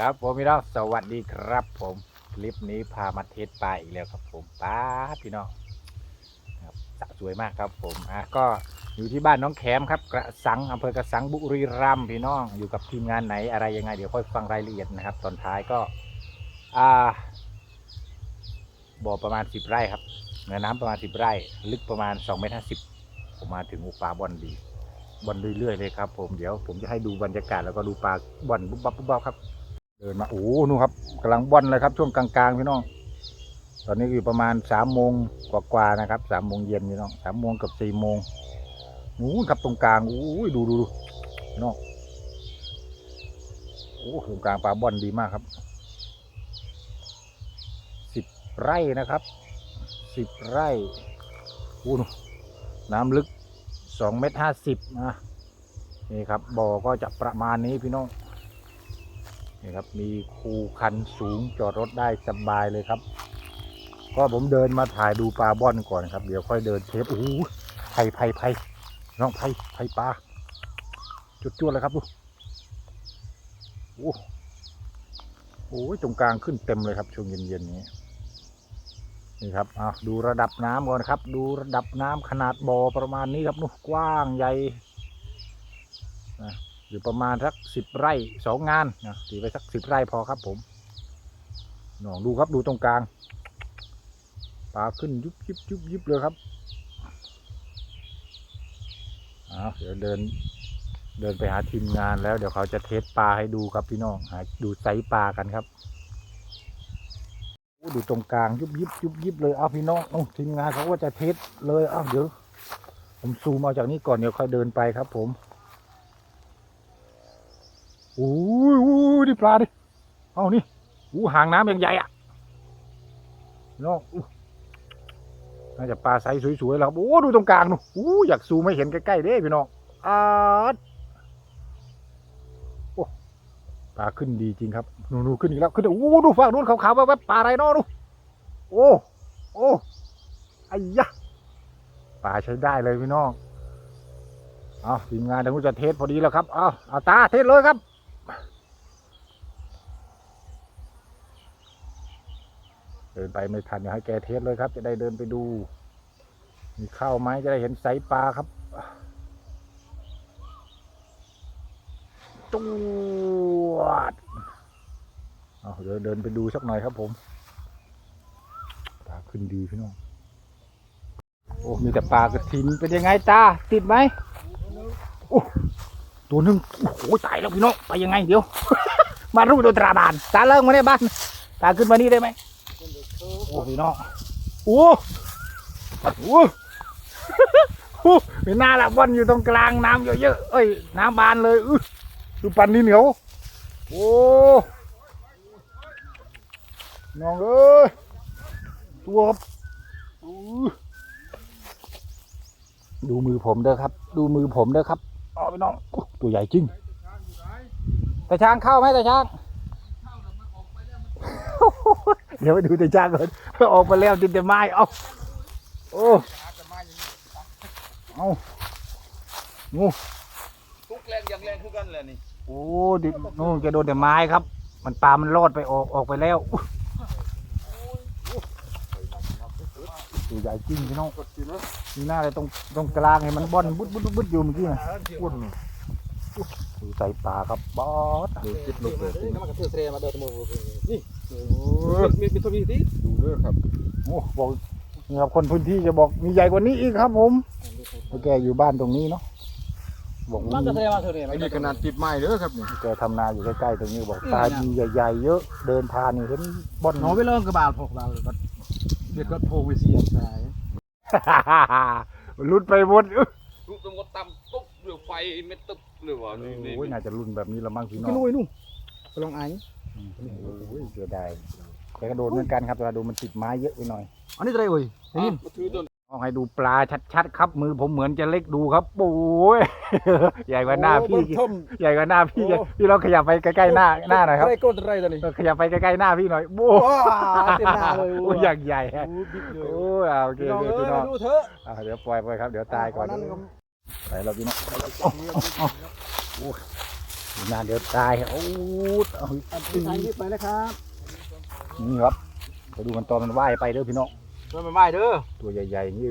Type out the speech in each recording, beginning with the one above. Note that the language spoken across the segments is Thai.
ครับผมพี่น้องสวัสดีครับผมคลิปนี้พามาเทสปลาอีกแล้วครับผมป้าพี่น้องครับสะสวยมากครับผมอะก็อยู่ที่บ้านน้องแขมครับกระสังอำเภอกระสังบุรีรัมย์พี่น้องอยู่กับทีมงานไหนอะไรยังไงเดี๋ยวค่อยฟังรายละเอียดนะครับตอนท้ายก็อ่าบ่อประมาณสิบไร่ครับเนื้อน้ำประมาณสิบไร่ ลึกประมาณสองเมตรห้าสิบผมมาถึงอุปลาบอลดีบอลเรื่อยๆเลยครับ ผมเดี๋ยวผมจะให้ดูบรรยากาศแล้วก็ดูปลาบอลบุ๊บบับบุ๊บบับครับ เดินมาโอ้โหนู่นครับกำลังบ่อลเลยครับ ช่วงกลางๆพี่น้อง ตอนนี้อยู่ประมาณสามโมงกว่าๆนะครับสามโมงเย็นพี่น้องสามโมงกับสี่โมงนู้นครับตรงกลางโอ้ยดูดูดูพี่น้องโอ้ตรงกลางปลาบ่อลดีมากครับสิบไร่นะครับสิบไร่โอ้โหน้ำลึกสองเมตรห้าสิบนะนี่ครับบ่อก็จะประมาณนี้พี่น้อง นี่ครับมีคูคันสูงจอดรถได้สบายเลยครับ ก็ผมเดินมาถ่ายดูปลาบ่อนก่อนครับ เดี๋ยวค่อยเดินเทปโอ้โหไผ่ไผ่ไผ่น้องไผ่ไผ่ปลาจุดจวดเลยครับดูโอ้โหตรงกลางขึ้นเต็มเลยครับช่วงเย็นๆนี้นี่ครับอะดูระดับน้ำก่อนครับ ดูระดับน้ำขนาดบ่อประมาณนี้ครับนู่นกว้างใหญ่นะ อยู่ประมาณสักสิบไร่สองงานนะตีไปสักสิบไร่พอครับผมน้องดูครับดูตรงกลางปลาขึ้นยุบยิบยุบยิบเลยครับอ้าเดี๋ยวเดินเดินไปหาทีมงานแล้วเดี๋ยวเขาจะเทสปลาให้ดูครับพี่น้องหาดูไซส์ปลากันครับดูตรงกลางยุบยิบยุบยิบเลยเอาพี่น้องโอ้ทีมงานเขาก็จะเทสเลยเอาเดี๋ยวผมซูมเอาจากนี้ก่อนเดี๋ยวค่อยเดินไปครับผม โอ้ยโอ้ยนี่ปลาดิ เอานี่อู้หางน้ำยังใหญ่อะน้องน่าจะปลาไซส์สวยๆแล้วครับ โอ้ดูตรงกลางนู่อู้อยากซูมไม่เห็นใกล้ๆเด้พี่น้องอาดโอ้ปลาขึ้นดีจริงครับนู่นๆขึ้นอีกแล้ว ขึ้นโอ้ดูฝั่งนู้นขาวๆแวบๆปลาอะไรนาะดูโอ้โอ้ไอ้ยะปลาใช้ได้เลยพี่น้องเอาทีมงานทางนู้นจะเทสพอดีแล้วครับเอาเอาตาเทสเลยครับ เดินไปไม่ทันเดี๋ยวให้แกเทสเลยครับ จะได้เดินไปดู มีข้าวไหมจะได้เห็นไซส์ปลาครับจวดเอาเดี๋ยวเดินไปดูสักหน่อยครับผมปลาขึ้นดีพี่น้อง โอ้ มีแต่ปลากระทินเป็นยังไงจ้าติดไหมโอ้ตัวหนึ่งโอ้โหตายแล้วพี่น้องไปยังไงเดี๋ยว มารูปโดนตราบานตาเลิกมาเนี่ยบ้านตาขึ้นมานี่ได้ไหม โอ้พี่น้องโอ้โหโอ้มีหน้าละบอลอยู่ตรงกลางน้ำเยอะๆเอ้ย น้ำบานเลยอื้อดูปันนี่เหนียว โอ้ น้องเอ้ย ตัวครับดูมือผมเด้อครับ ดูมือผมเด้อครับอ๋อพี่น้อง ตัวใหญ่จริง แต่ช้างเข้าไหมแต่ช้าง เดี๋ยวไปดูแต่ช้างก่อนออกมาแล้วติดแต่ไม้เอาโอ้เอางูทุกแรงอย่างแรงคือกันแหละนี่โอ้ดินู่นแกโดนแต่ไม้ครับ มันปลามันรอดไปออกออกไปแล้วอุ๊ยตัวใหญ่จริงพี่น้องมีหน้าอะไรตรงตรงกลางเห็นมันบอนบุดบุดบุดบุดอยู่เมื่อกี้นะอ้วน ดูใส่ปลาครับบอสดูจิตลุกเลยน้ำมันกระเทือเทมาเดินมานี่มีมีตัวมีที่ดูด้อครับโอ้บอกนี่ครับคนพื้นที่จะบอกมีใหญ่กว่านี้อีกครับผมแกอยู่บ้านตรงนี้เนาะบอกมันกระเทมาเธอเลยไอ้นี่ขนาดติดไม้เด้อครับนี่แกทำนาอยู่ใกล้ๆตรงนี้บอกตาดีใหญ่ๆเยอะเดินผ่านนี่เห็นบ่อนหนูไปเริ่มกระบาลพกเราก็เด็กก็โพวิเซียนใช่รุดไปหมดอุ๊ยลูกตรงก็ตำตุ๊บเรือไฟเม็ดตึ๊บ หรือว่านี่นี่โอ้ยน่าจะรุ่นแบบนี้ละมั้งพี่น้อกิงนลุยนู่ไปลองไอ้อืมโอ้ยเสียดายแกก็โดนเหมือนกันครับแต่ว่าดูมันติดไม้เยอะไปหน่อย อันนี้อะไรเอ่ยนี่มาถือต้นเอาให้ดูปลาชัดๆครับ มือผมเหมือนจะเล็กดูครับโอ้ย ใหญ่กว่าหน้าพี่ท่มใหญ่กว่าหน้าพี่โอ้พี่ลองขยับไปใกล้ๆหน้าหน้าหน่อยครับอะไรก้นอะไรตัวนี้เออขยับไปใกล้ๆหน้าพี่หน่อยโอ้ว้าเต็มหน้าเลยโอ้ยอย่างใหญ่ฮะโอ้บิ๊กเลยโอ้ยเอาโอเคพี่น้องโอเคเอ้พี่น้องยดูเถอะ อ่าเดี๋ยวปล่อยไปครับ เดี๋ยวตายก่อน นั่นก็ ไปแล้วพี่น้องหน้าเดือดตายโอ้ยเอาพี่ชายรีบไปนะครับนี่ครับไปดูมันตอนมันว่ายไปเด้อพี่น้องช่วมาไม่เด้อตัวใหญ่ๆนี่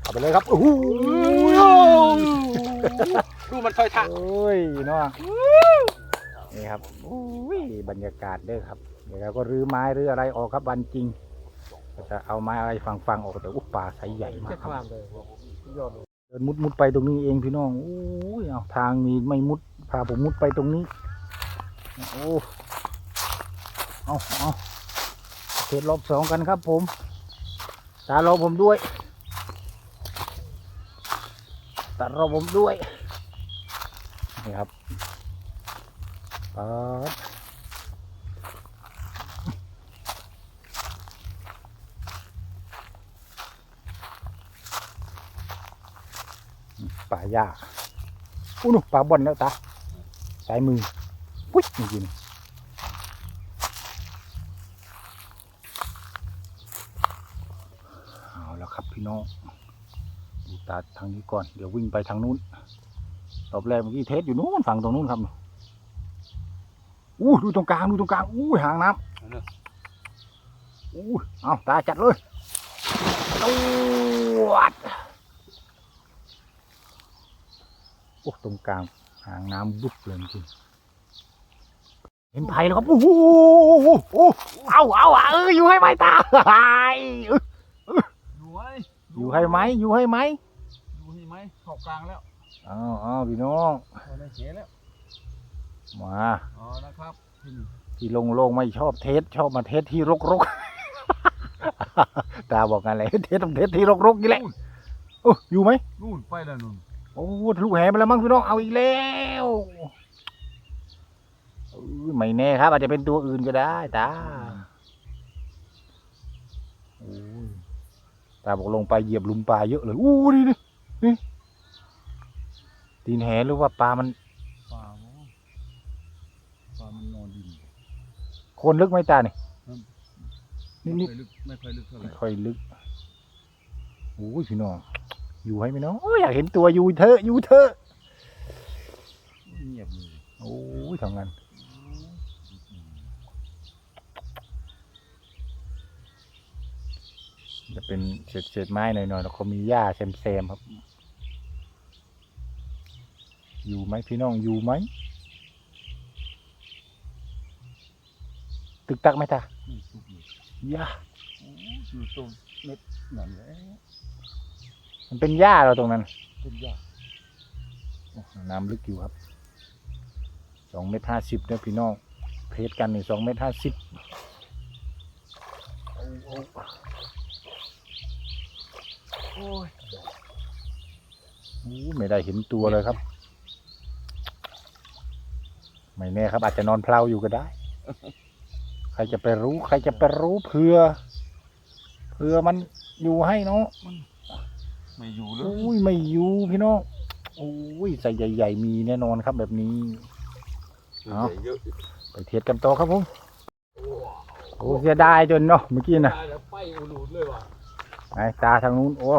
เอาไปเลยครับโอ้โหดูมันถอยทาโอ้ยเนาะนี่ครับโอ้ยบรรยากาศเด้อครับเดี๋ยวเราก็รื้อไม้รื้ออะไรออกครับวันจริงจะเอาไม้อะไรฟังๆออกแต่อุยปลาไซส์ใหญ่มากครับ เลยอดเดินมุดมุดไปตรงนี้เองพี่น้องโอ้ยเอาทางมีไม่มุดพาผมมุดไปตรงนี้โอ้เอาเอาเทสรอบสองกันครับ ผมตารอผมด้วยตารอผมด้วยนี่ครับปาด ป่าหญ้าอู้นูป่าบอลแล้วตาสายมือปุ๊ยนี่ยินเอาแล้วครับพี่น้องดูตาทางนี้ก่อน เดี๋ยววิ่งไปทางนู้นรอบแรกเมื่อกี้เทสอยู่นู้นฝั่งตรงนู้นครับอู้ดูตรงกลางดูตรงกลางอู้หางน้ำอู้เอาตาจัดเลยตวดโอ้ตรงกลางหางน้ำบุบเลยจริงเห็นไผ่แล้วครับโอ้โหโอ้เอาเอาเอาเอออยู่ให้ไหมตาเอ้ยอยู่ไหมอยู่ให้ไหมอยู่ให้ไหมอยู่ให้ไหมเข้ากลางแล้วอ้าวอ้าวพี่น้องเอาได้เสียแล้วมาอ๋อนะครับที่นี่ที่โล่งๆไม่ชอบเทสชอบมาเทสที่รกๆตาบอกกันเลยเทสต้องเทสที่รกๆนี่แหละโอ้อยู่ไหมนู่นไปแล้วนู่น โอ้ทะลุแหไปแล้วมั้งพี่น้องเอาอีกแล้วอุ้ยไม่แน่ครับ อาจจะเป็นตัวอื่นก็ได้ตาโอ้ยตาบอกลงไปเหยียบหลุมปลาเยอะเลยอู้นี่นี่นี่ตีนแหหรือว่าปลามันปลาโมปลามันนอนดินโคนลึกไหมตาเนี่ยไม่นิดค่อยลึกไม่ค่อยลึกเท่าไหไม่ร่ค่อยลึกโอ้ยพี่น้อง อยู่ให้ไหมน้องโอ้ยอยากเห็นตัวอยู่เถอะอยู่เถอะเงียบเลยโอ้ยทำงานจะเป็นเศษเศษไม้หน่อยๆแล้วก็มีหญ้าแซมๆครับ อยู่ไหมพี่น้องอยู่ไหม ตึกตักไหมตาไม่สุกเลยหญ้าโอ้อยู่ตรงเม็ดนั่นแหละ มันเป็นหญ้าเราตรงนั้นต้นหญ้าโอ้น้ำลึกอยู่ครับสองเมตรห้าสิบนะพี่น้อง เพจกันนี่สองเมตรห้าสิบโอ้ยโอ้ไม่ได้เห็นตัวเลยครับ ไม่แน่ครับ อาจจะนอนเพลาอยู่ก็ได้ ใครจะไปรู้ ใครจะไปรู้เผื่อเผื่อมันอยู่ให้เนาะ ไม่อยู่เลยอุ้ยไม่อยู่พี่น้องอุ้ยใส่ใหญ่ๆมีแน่นอนครับแบบนี้เอาเยอะไปเทียดกันต่อครับผมโอ้เสียดายจนเนาะเมื่อกี้นะตายแล้วไปอุดหนุนเลยว่ะไหนตาทางนู้นโอ้อ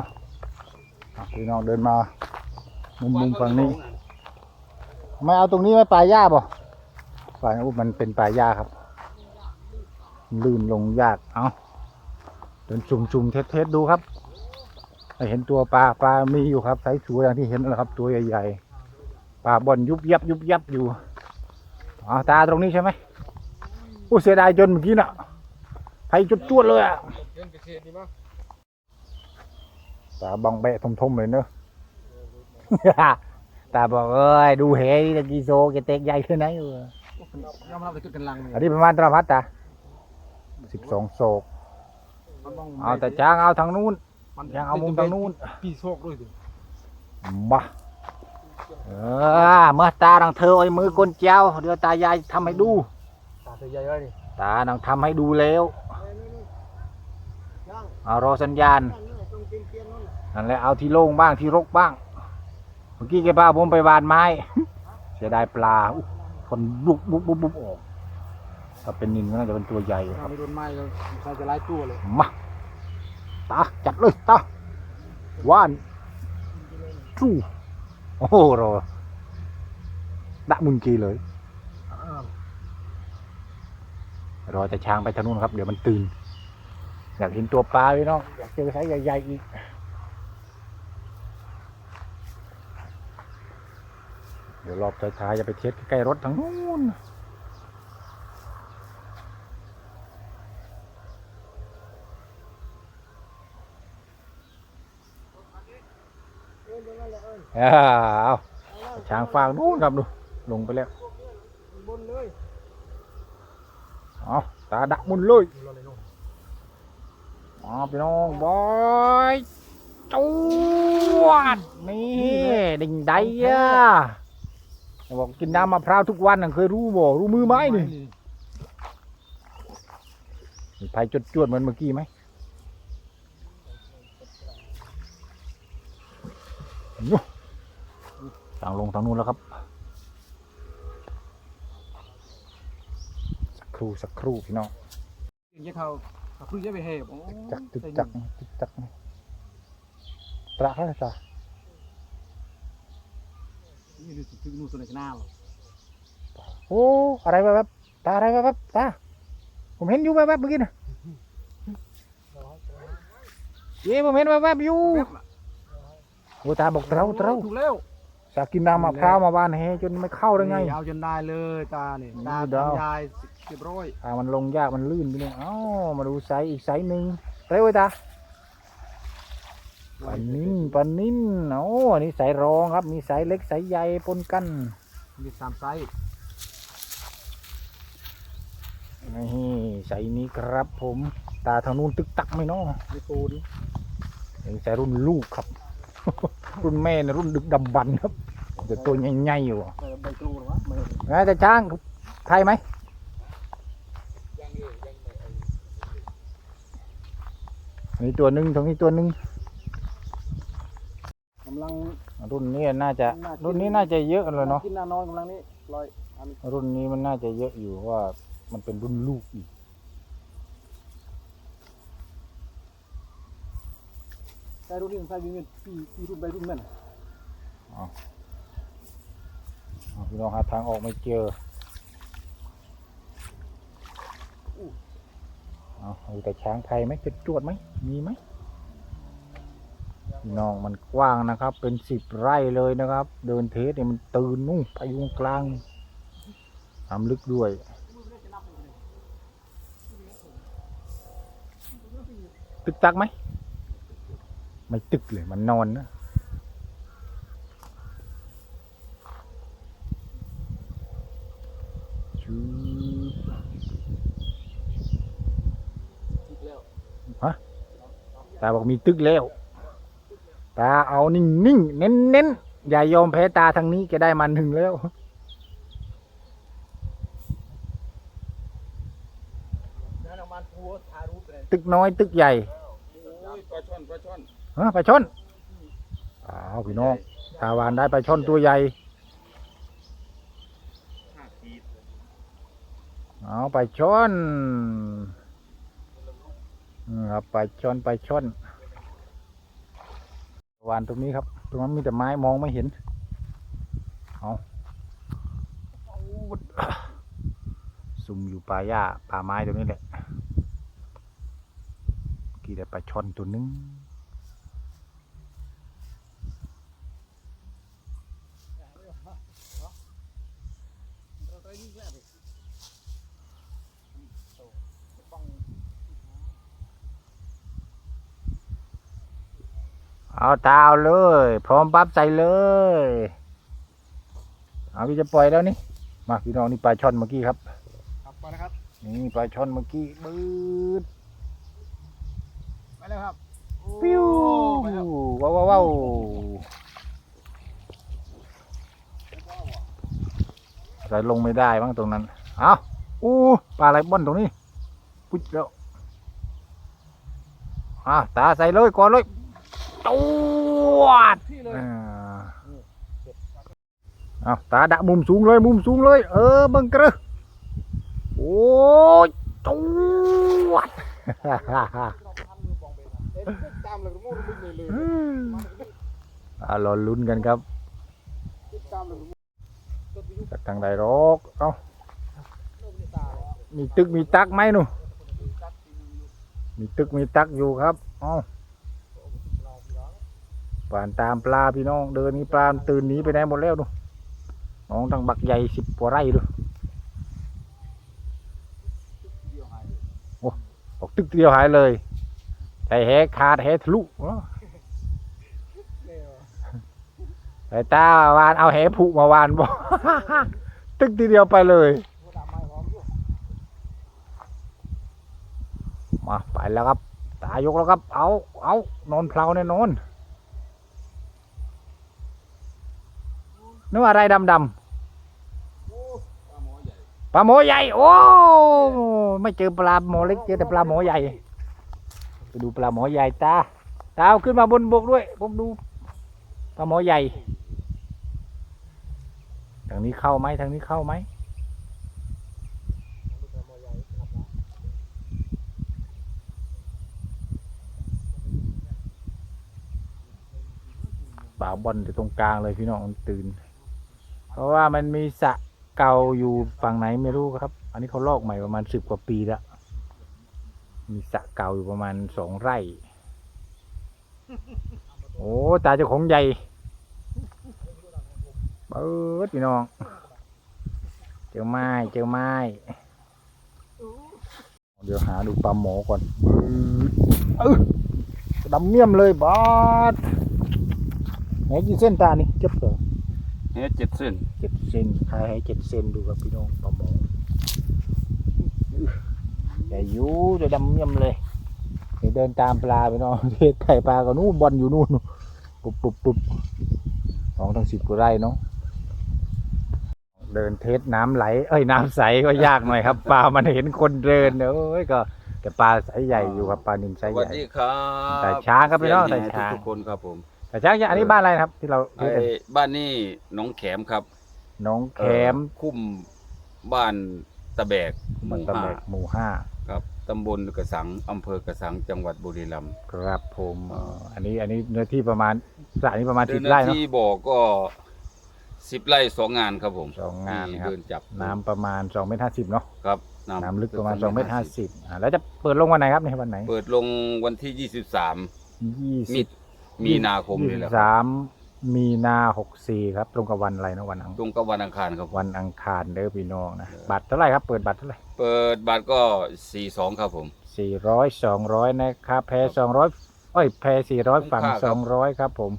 ะพี่น้องเดินมา มุมมุมฝั่งนี้ไม่เอาตรงนี้ไหม่ปลาหญ้าบ่ปลาอุ้ยมันเป็นปลาหญ้าครับลื่นลงยากเอาเดินจุ่มๆเทสๆดูครับให้ เห็นตัวปลาปลามีอยู่ครับไซส์สวยอย่างที่เห็นนั่นแหละครับ ตัวใหญ่ๆปลาบอลยุบยับยุบยับอยู่อ๋อตาตรงนี้ใช่ไหมโอ้เสียดายจนเมื่อกี้น่ะไฟจุดจวดๆเลยอะเดินไปเทศดีมั้งตาบังแบะทมๆเลยเนอะตาบอกเอ้ยดูเหนี่ตะกี้โซแกเต็กใหญ่ขึ้นไหนเออยอมรับเลยคือกันลังเลยอันนี้ประมาณตราพัดตาสิบสองโศกมันต้องเอาแต่จ้างเอาทางนู้น จ้างเอามุมทางนู้นปีโชคด้วยดิมาเออเมื่อตาดังเธอไอ้มือกลเจ้า เดี๋ยวตายายทำให้ดู ตาเธอใหญ่เลยดิตาดังทำให้ดูแล้วเอารอสัญญาณนั่นแหละเอาที่โล่งบ้างที่รกบ้าง เมื่อกี้แกพาผมไปวานไม้ เสียดายปลาอุ๊ยคนบุบบุบบุบบุบออกถ้าเป็นนินก็น่าจะเป็นตัวใหญ่คถ้ารับไม่โดนไม้ก็ใครจะไล่ตัวเลยมา ตาจัดเลยตาว่านจูโอ้โหรอดะมุนกีเลย รอแต่ช้างไปทางนู้นครับ เดี๋ยวมันตื่น อยากเห็นตัวปลาพี่น้อง อยากเจอไซส์ใหญ่ๆอีกเดี๋ยวรอบท้ายๆจะไปเทสใกล้ๆรถทางนู้น เออเดี๋ยวนั่นแหละเอออ่าเอาเอาแล้วช้างฟางนู้นครับดูลงไปแล้วบนเลยเอาตาดะมุนเลยเราเลยอ๋อพี่น้องบอยจวดนี่ดิ่งไดอะบอกกินน้ำมะพร้าวทุกวันเคยรู้บ่รู้มือไหมนี่มีไฟจดจวดเหมือนเมื่อกี้ไหมนู่นทางลงทางนู้นแล้วครับ สักครู่สักครู่พี่น้องอย่างเงี้ยเขาเขาเพิ่งจะไปเหบโอ้จักตึกจักตึกจักตระเขาเลยจ้ะนี่ดูตึกนู่นตัวไหนหน้าหรอโอ้อะไรแวบๆตาอะไรแวบๆตาผมเห็นอยู่แวบๆเมื่อกี้นะเย้ผมเห็นแวบๆอยู่โอ้ตาบอกเตราเตราถูกแล้ว สากินน้ำมะพร้าวมาบ้านเฮจนไม่เข้าได้ไงเอาจนได้เลยตาเนี่ยตานี่ดาวทำยายเรียบร้อยอ่ามันลงยากมันลื่นไปเลยเอ้ามาดูไซส์อีกไซส์หนึ่งเร็วไอ้ตาปลานิ่นปลานิ่นโอ้อันนี้ไซส์รองครับ มีไซส์เล็กไซส์ใหญ่ปนกันมีสามไซส์นี่ใส่นี้ครับ ผมตาทางนู้นตึกตักไหมเนาะในตูนนี่ใส่รุ่นลูกครับ รุ่นแม่นะรุ่นดึกดำบรรพ์ครับ แต่ตัวใหญ่ๆอยู่ใบกรูหรอวะไม่ไงแต่ช้างไทยไหมยังเออยังไม่ไอ้นี่ตัวหนึ่งตรงนี้ตัวหนึ่งกำลังรุ่นนี้น่าจะ รุ่นนี้น่าจะเยอะเลยเนาะกินนานอนกำลังนี่ลอยอันรุ่นนี้มันน่าจะเยอะอยู่เพราะว่ามันเป็นรุ่นลูกอีกใส่รุ่นนี้ใส่วิ่งเงินปีปีรุ่นใบรุ่นเงินอ้าว พี่น้องหาทางออกไม่เจอเอาแต่ช้างไทยไหมจะจวดไหมมีไหมพี่น้องมันกว้างนะครับ เป็นสิบไร่เลยนะครับ เดินเทสเนี่ยมันตื่นนู่นไปยู่ตรงกลางทำลึกด้วยตึกตักไหม ไม่ตึกเลยมันนอนนะชืบ อีกแล้ว ตาบอกมีตึกแล้ว ตาเอานิ่งนิ่งๆเน้นเน้นๆอย่ายอมแพ้ตาทางนี้จะได้มันหนึ่งแล้วนั่นเอามันพัวทารูปเลยตึกน้อยตึกใหญ่โอ้ยปลาช่อนปลาช่อนฮะปลาช่อนอ้าวพี่น้องตาวานได้ปลาช่อนตัวใหญ่ห้าขีดเอาปลาช่อนอืม ครับปช่อนปช่อนวานตรงนี้ครับ ตรงนั้นมีแต่ไม้มองไม่เห็นเอาซุ่มอยู่ป่าหญ้าป่าไม้ตรงนี้แหละกี่ได้ปลาช่อนตัวนึง เอาตาเอาเลย พร้อมปั๊บใส่เลย เอาพี่จะปล่อยแล้วนี่ มาพี่น้องนี่ปลาช่อนเมื่อกี้ครับครับไปนะครับ นี่ปลาช่อนเมื่อกี้บืดไปแล้วครับปิ้วไปแล้วว้าวว้าวว้าวใส่ลงไม่ได้บ้างตรงนั้น เอาอู้ปลาอะไรบ้อนตรงนี้ปุ๊บแล้วอะตาใส่เลยก่อนเลยจ วดที่เลยอ่าเอาตาดะมุมสูงเลยมุมสูงเลย เออบังกระโอ้ยจวดตามเลยรู้รู้เลยเลยอ่ารอลุ้นกันครับตามเลยตัวปีจากทางใดหรอกเอ้ามีตึกมีตักไหมหนูมีตึกมีตักอยู่ครับเอ้า ป่านตามปลาพี่น้อง เดินนี้ปลาตื่นหนีไปไหนหมดแล้วดูน้องตั้งบักใหญ่สิบกว่าไร่ดูโอ้บอกตึกเดียวหายเลยใจแหขาดแหทะลุเอ้าไอ้ตาวานเอาแหผูกมาวานบ่ตึกทีเดียวไปเลย มาไปแล้วครับ ตายกแล้วครับ เอา เอานอนเพลาแน่นอน นึกว่าอะไรดำดำปลาหมอใหญ่ โอ้ ไม่เจอปลาหมอเล็กเจอแต่ปลาหมอใหญ่ไปดูปลาหมอใหญ่ตาตาเอาขึ้นมาบนบกด้วยผมดูปลาหมอใหญ่ ทางนี้เข้าไหมทางนี้เข้าไหมป่าบอลอยู่ตรงกลางเลยพี่น้องตื่น เพราะว่ามันมีสระเก่าอยู่ฝั่งไหนไม่รู้ครับ อันนี้เขาลอกใหม่ประมาณสิบกว่าปีแล้ว มีสระเก่าอยู่ประมาณสองไร่ โอ้ตาเจ้าของใหญ่เบิดพี่น้อง เจอไม้เจอไม้ เดี๋ยวหาดูปลาหมอก่อนเออดำเมี่ยมเลยบาดไหนกี่เส้นตานี่เจ็บเหรอ เฮ้เจ็ดเส้นเจ็ดเส้นใครให้เจ็ดเส้นดูครับพี่น้องปลาหมออื้อใหญ่อยูจะดำเมี่ยมเลยเดี๋ยวเดินตามปลาไปน้องเทศไข่ปลาก็นู่นบอลอยู่นู่นปุ๊บปุ๊บปุ๊บน้องทั้งสิบกว่าไร่เนาะเดินเทสน้ำไหล เอ้ยน้ำใสก็ยากหน่อยครับ ปลามันเห็นคนเดินเอ้ยก็ แต่ปลาสายใหญ่อยู่ครับปลานินสสายวัใหสญ่ดีครับแต่ช้างครับพี่น้องแต่เสียช้างทุกๆคนครับผม แต่ช้างอันนี้บ้านอะไรนะครับ ที่เราเทไอ้สกันบ้านนี้หน้องแขมครับน้องแคมเอ่อคุ้มบ้านตะแบกหมันมู่ตะห้าแบกหมู่ห้าครับตำบลกระสังอำเภอกระสังจังหวัดบุรีรัมย์ครับผมอ่าอันนี้อันนี้เนื้อที่ประมาณสระนี้ประมาณเดิสินบหไร่น้าเนาะที่บอกก็สิบไร่สองงานครับผมสองงานที่ครับเดินจับน้ำประมาณสองเมตรห้าสิบเนาะครับน้ำลึกประมาณสองเมตรห้าสิบอ่าแล้วจะเปิดลงวันไหนครับในวันไหน เปิดลงวันที่ยี่สิบสามยี่มีสิบ มีนาคมนี่แหละครับสามมีนาหกสี่ครับ ตรงกับวันอะไรนะวันอังตรงกับวันอังคารครับ วันอังคารเด้อพี่น้องนะบัตรเท่าไหร่ครับ เปิดบัตรเท่าไหร่เปิดบัตรก็สี่สองครับผม สี่ร้อยสองร้อยนะครับแพสองร้อยเอ้ยแพสี่ร้อยฝั่งคุ้มค่าคสรัอบ งร้อยครับผม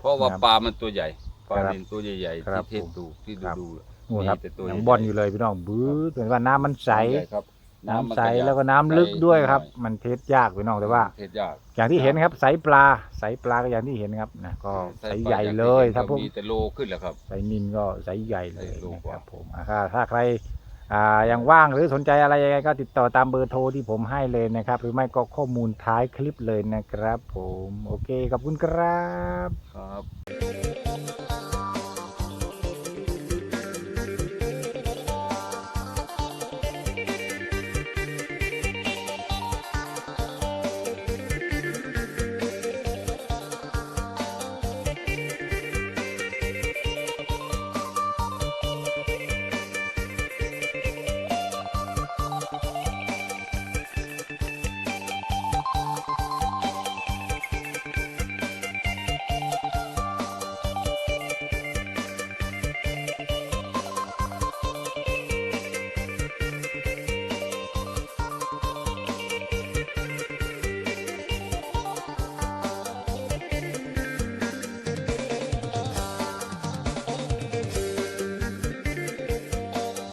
เพราะว่าครับปลามันตัวใหญ่ปลาครับนินตัวใหญ่ๆครับที่เทศผมดูที่ครับ ดู นู่นครับมีแต่ตัวยังใหญ่บอลอยู่เลยพี่น้องบื้อเหมือนว่าน้ำมันใส ใหญ่ครับ น้ำมันใสระยับแล้วก็น้ำลึกด้วยครับใสมันเทสยากพี่น้องแต่ว่า เทศยากอย่างที่เห็นครับใสปลาใสปลาก็อย่างที่เห็นครับนะก็ใสใหญ่เลยถ้าพวกมีแต่โลขึ้นแล้วครับใสนินก็ใสใหญ่เลยใสลูกนะกคว่ารับผมอ่าถ้าถ้าใครอ่ายังว่างหรือสนใจอะไรยังไงก็ติดต่อตามเบอร์โทรที่ผมให้เลยนะครับ หรือไม่ก็ข้อมูลท้ายคลิปเลยนะครับ ผม โอเคขอบคุณครับครับ